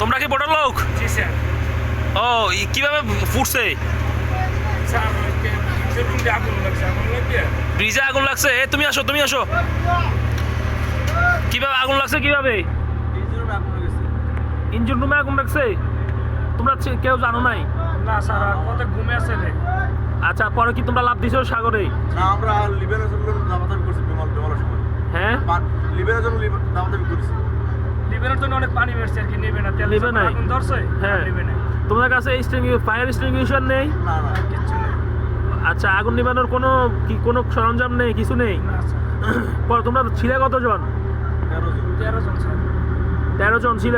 তোমরা কি বড় লোক? জি স্যার। ও কীভাবে ফুটছে? ব্রিজে আগুন লাগছে। এ তুমি আসো তুমি আসো। কীভাবে আগুন লাগছে কীভাবে? ইঞ্জিন রুমে আগুন লাগছে? তোমরা কেউ জানো নাই? না স্যার কত ঘুমে আছে রে। আচ্ছা পরে কি তোমরা লাভ দিছো সাগরে? না আমরা লিবেনের জন্য দামাদামি করছি বিমল বিমলের সময়। হ্যাঁ? লিবেনের জন্য দামাদামি করেছি। লিভারের জন্য অনেক পানি বেরছে আর কি নেবে না তেল নেবে? আগুন ধরছে হ্যাঁ। নেবে না তোমাদের কাছে ফায়ার এক্সটিংগুইশার নেই? না না কিচ্ছু নেই। আচ্ছা আগুন নিবানোর কোনো কি কোনো সরঞ্জাম নেই কিছু নেই? না পরে তোমরা ছিলে কতজন? তেরো জন। তেরো জন ছিল?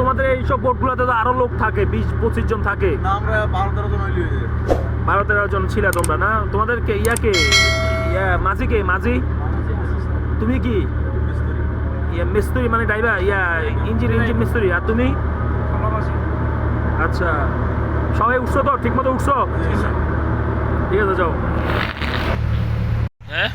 তোমাদের এইসব বোটগুলোতে তো আরও লোক থাকে বিশ পঁচিশ জন থাকে। না আমরা বারো তেরো জন হইলি বারো তেরো জন ছিল তোমরা না? তোমাদের কে ইয়াকে ইয়া মাঝি কে? মাঝি? তুমি কি? ইয়া মিস্ত্রি মানে ড্রাইভার ইয়া ইঞ্জিন ইঞ্জিন মিস্ত্রি আর তুমি? আচ্ছা। সবাই উঠছো তো? ঠিক মতো উঠছো ঠিক আছে যাও। হ্যাঁ?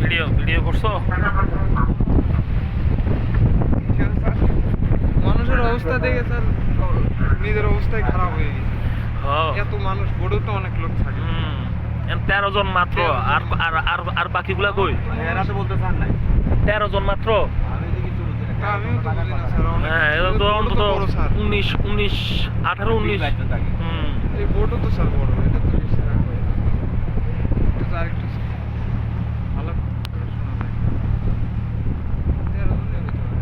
ভিডিও ভিডিও করছ? মানুষের অবস্থা দেখে স্যার। নিজের অবস্থাই খারাপ হয়ে গেছে। হ্যাঁ। এত মানুষ বোর্ডেও তো অনেক লোক থাকে। তেরো জন মাত্র। আর আর আর আর বাকিগুলা কই? এরা তো বলতে চান নাই। তেরো জন মাত্র? হ্যাঁ এরা তো অন্তত উনিশ উনিশ আঠারো উনিশ। হুম। এই বোর্ডও তো স্যার বড় এটা তো বেশি রাখবে এটা তো আরেকটু ভালো করে শোনা যায় তেরো জনের ভিতরে।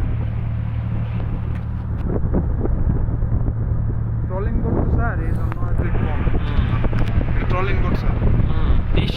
ট্রলিং বোর্ড তো স্যার এই জন্য একটু কম এটা ট্রলিং বোর্ড স্যার হুম ইস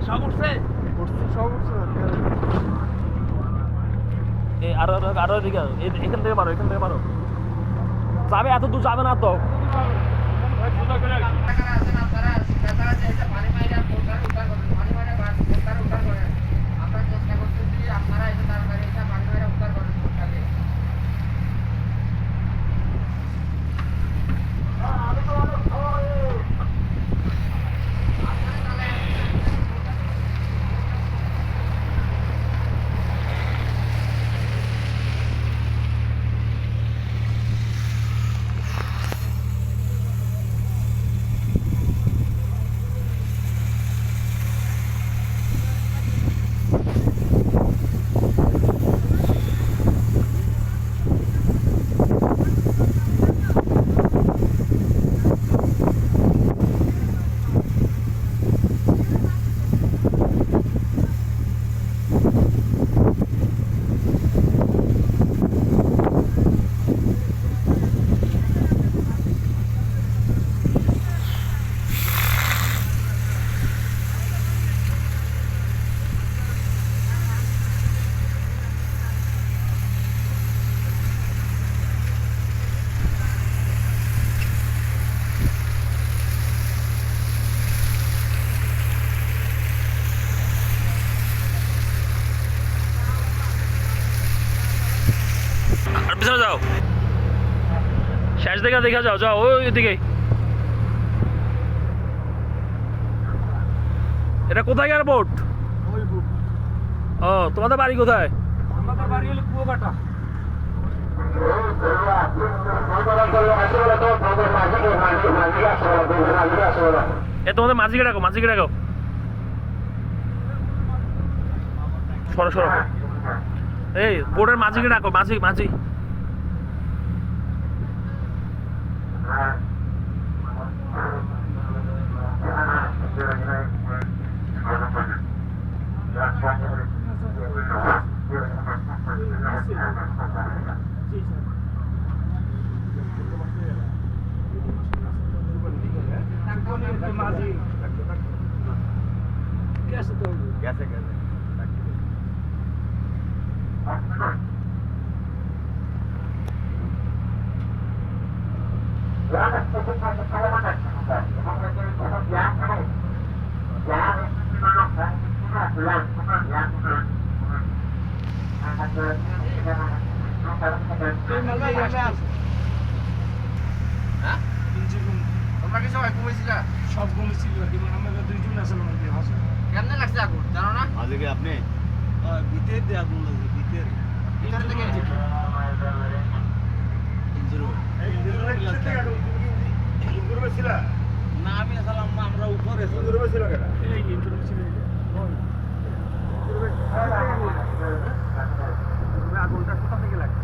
সব উঠছে সব উঠছে। এই এদিকে। এখান থেকে মারো এখান থেকে মারো যাবে, এত দূর যাবে না তো শেষ দেখা দেখা যাও যাও ওই দিকে এটা কোথায় এয়ারপোর্ট ও তোমাদের বাড়ি কোথায়? আমাদের বাড়ি হলো কুয়াকাটা। এ তোমাদের মাঝিকে ডাকো মাঝিকে ডাকো। সরো সরো। এই বোর্ডের মাঝিকে ডাকো মাঝি মাঝি জি তোমরা কি সবাই ঘুমিয়েছিলা সব ঘুমিয়েছিল আর কি মানে আমরা দুইজন হাসে কেমনে লাগছে আগুন? জানো না? আজকে আপনি? ভিতরে দিয়ে আগুন লাগছে ভিতরে। ভিতর থেকে না আমি আসলাম না আমরা উপরে ছিল কেন এই ইন্টারভিউ ছিল আগুনটা কোথা থেকে লাগছে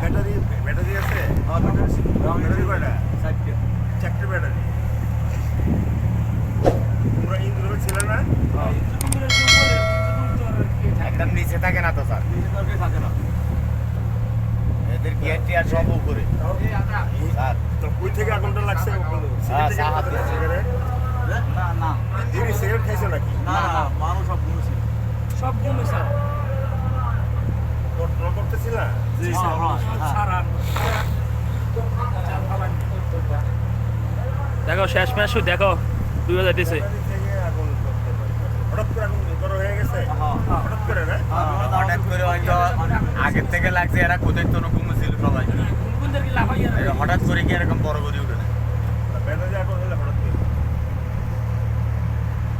ব্যাটারি ব্যাটারি আছে হ্যাঁ ব্যাটারি ব্যাটারি কয়টা চারটে চারটে ব্যাটারি তোমরা ইন্দ্রবে ছিল না একদম নিচে থাকে না তো স্যার থাকে না টিয়ার সব উপরে। তো কই থেকে আগুনটা লাগছে? হ্যাঁ, সাহায্য। সিগারেট না না। দিদি সিগারেট খাইছো নাকি? না না মানুষ সব ঘুমছে। সব ঘুমে কন্ট্রোল করতেছিল? জি হ্যাঁ, হ্যাঁ, সারা দেখো শেষ ম্যাচ দেখো দুই হাজার পারে। হঠাৎ করে আগুন বড় হয়ে গেছে? হঠাৎ করে না হঠাৎ করে হয়তো আগের থেকে লাগছে এরা কোথায় তো ছিল সবাই। হঠাৎ করে কি এরকম বড় করে উঠে না ব্যাটারি আগুন হলে হঠাৎ করে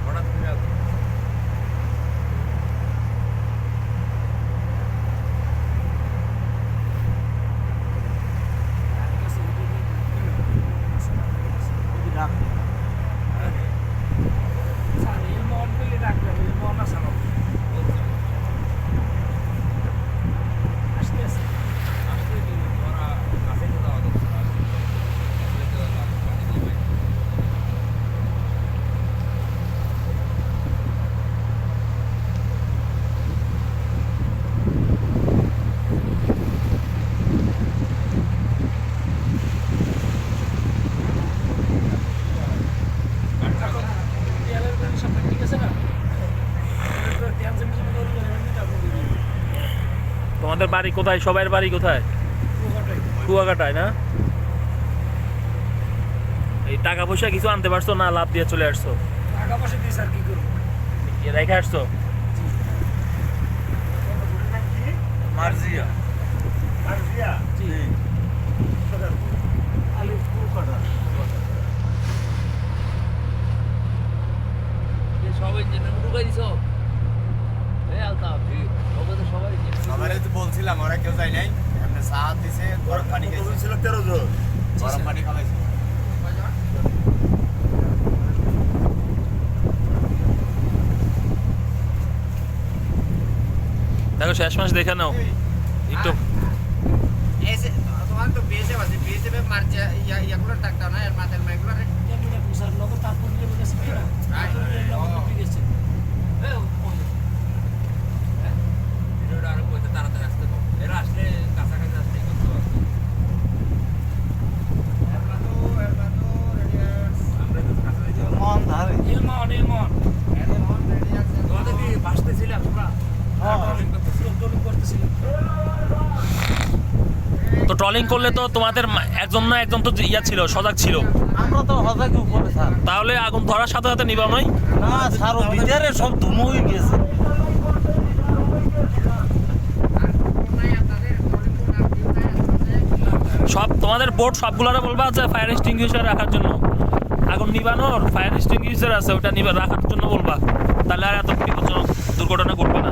হঠাৎ করে আগুন স্যার ইলমন পেলে ডাক্তার ইলমন না স্যার আসতে আসতে এখন দেয়ালের উপরে সব ঠিক আছে না টেনশন কিছু করি না এমনি যাব তোমাদের বাড়ি কোথায়? সবার বাড়ি কোথায়? কুয়াকাটায় না? এই টাকা পয়সা কিছু আনতে পারছ না লাভ দিয়ে চলে আসছো? টাকা পয়সা দিয়ে স্যার কি করব? রেখে আসছো? মার্জিয়া। জি। সবাই জেনে ঢুকাই দিছ? এই আলতাফ সবাই তো সবাই তো বলছিলাম ওরা কেউ যায় নাই। এমনি সাহায্য দিছে গরম পানি খাইছে। ছিল তেরো জন। গরম পানি খাওয়াইছে। দেখো শেষ মাস দেখে নাও। একটু এসে তোমার তো বিএসএ আছে বিএসএ এ মারছে ইয়া ইয়াগুলো টাকা না এর মাথার মাইগুলো রে কেন না স্যার লোক তারপর দিয়ে বলেছে কি না তারপর দিয়ে লোক টুপি গেছে ভিডিওটা আরও কইতে তাড়াতাড়ি আসতে পারো এরা আসলে কাছাকাছি আসলে করতে পারব মন ধারে ইলমন ইলমন তোমাদের কি ভাসতে ছিলাম তোমরা ট্রলিং করতেছিলাম তো ট্রলিং করলে তো তোমাদের একজন না একজন তো ইয়া ছিল সজাগ ছিল। আমরা তো হজাক উপরে স্যার। তাহলে আগুন ধরার সাথে সাথে নিবা নয় না স্যার ও ভিতরে সব ধুমো হয়ে গেছে। সব তোমাদের বোর্ড সবগুলোরে বলবা যে ফায়ার এক্সটিংগুইশার রাখার জন্য। আগুন নিবানোর ফায়ার এক্সটিংগুইশার আছে ওটা নিবা রাখার জন্য বলবা। তাহলে আর এত বিপজ্জনক দুর্ঘটনা ঘটবে না।